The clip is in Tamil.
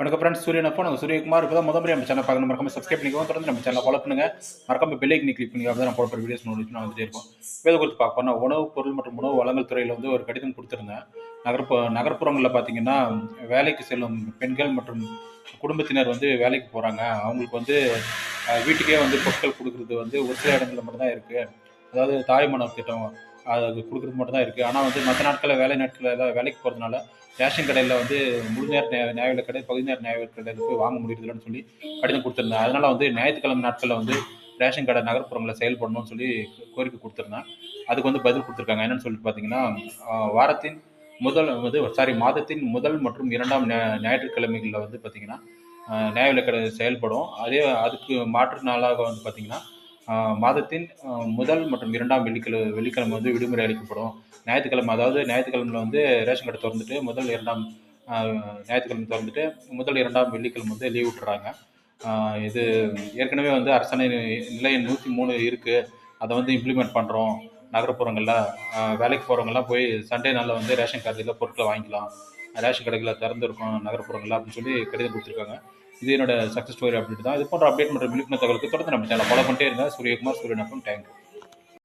வணக்கம் ஃப்ரெண்ட்ஸ் சூரியன் அப்போ நாங்கள் சூரியகுமார் இப்போ தான் முதல் முறை நம்ம சேனல் பார்க்கணும். மறக்காம சப்ஸ்கிரைப் பண்ணிக்கோங்க. தொடர்ந்து நம்ம சேனல் ஃபாலோ பண்ணுங்க. மறக்காம பெல் கிளிக் பண்ணி அப்படி தான் நான் போடுற வீடியோஸ் நான் வந்துட்டே இருக்கும். இதை குறித்து பார்க்க போனால் உணவு பொருள் மற்றும் உணவு வழங்கல் துறையில் வந்து ஒரு கடிதம் கொடுத்துருந்தேன். நகர்ப்பு நகர்ப்புறங்களில் பார்த்தீங்கன்னா வேலைக்கு செல்லும் பெண்கள் மற்றும் குடும்பத்தினர் வந்து வேலைக்கு போகிறாங்க அவங்களுக்கு வந்து வீட்டுக்கே வந்து பொருட்கள் கொடுக்குறது வந்து ஒரு சில இடங்களில் மட்டும்தான் இருக்குது அதாவது தாய்மணம் திட்டம் அது கொடுக்குறது மட்டும் தான் இருக்குது ஆனால் வந்து மற்ற நாட்களில் வேலை நாட்களில் எல்லாம் வேலைக்கு போகிறதுனால ரேஷன் கடையில் வந்து முழு நேர நியாய விலைக் கடை பகுதி நேர நியாய கடையில் போய் வாங்க முடியறதில்லன்னு சொல்லி கடிதம் கொடுத்துருந்தேன். அதனால் வந்து ஞாயிற்றுக்கிழமை நாட்களில் வந்து ரேஷன் கடை நகர்ப்புறங்களில் செயல்படணும்னு சொல்லி கோரிக்கை கொடுத்துருந்தேன். அதுக்கு வந்து பதில் கொடுத்துருக்காங்க. என்னன்னு சொல்லிட்டு பார்த்தீங்கன்னா வாரத்தின் முதல் வந்து சாரி மாதத்தின் முதல் மற்றும் இரண்டாம் ஞாயிற்றுக்கிழமைகளில் வந்து பார்த்தீங்கன்னா நியாய விலைக் கடை செயல்படும். அதே அதுக்கு மாற்று நாளாக வந்து பார்த்தீங்கன்னா மாதத்தின் முதல் மற்றும் இரண்டாம் வெள்ளிக்கிழமை வெள்ளிக்கிழமை வந்து விடுமுறை அளிக்கப்படும். ஞாயிற்றுக்கிழமை அதாவது ஞாயிற்றுக்கிழமையில் வந்து ரேஷன் கடை திறந்துட்டு முதல் இரண்டாம் ஞாயிற்றுக்கிழமை திறந்துட்டு முதல் இரண்டாம் வெள்ளிக்கிழமை வந்து லீவ் விட்டுறாங்க. இது ஏற்கனவே வந்து அரசாணை நிலை நூற்றி மூணு இருக்குது அதை வந்து இம்ப்ளிமெண்ட் பண்ணுறோம் நகரப்புறங்களில் வேலைக்கு போகிறவங்கலாம் போய் சண்டே நாளில் வந்து ரேஷன் கார்டில் பொருட்களை வாங்கிக்கலாம். ரேஷன் கடைகளில் திறந்துருக்கோம் நகரப்புறங்களில் அப்படின்னு சொல்லி கடிதம் கொடுத்துருக்காங்க. இது என்னோட சக்ஸஸ் ஸ்டோரி அப்டேட் தான். இது போன்ற அப்டேட் மற்றும் விழிப்புணர்வு தகவலுக்கு தொடர்ந்து நம்ம சேனல் ஃபாலோ பண்ணிட்டே இருங்க. சூரியகுமார் சூரியன் அப்புறம் தேங்க்யூ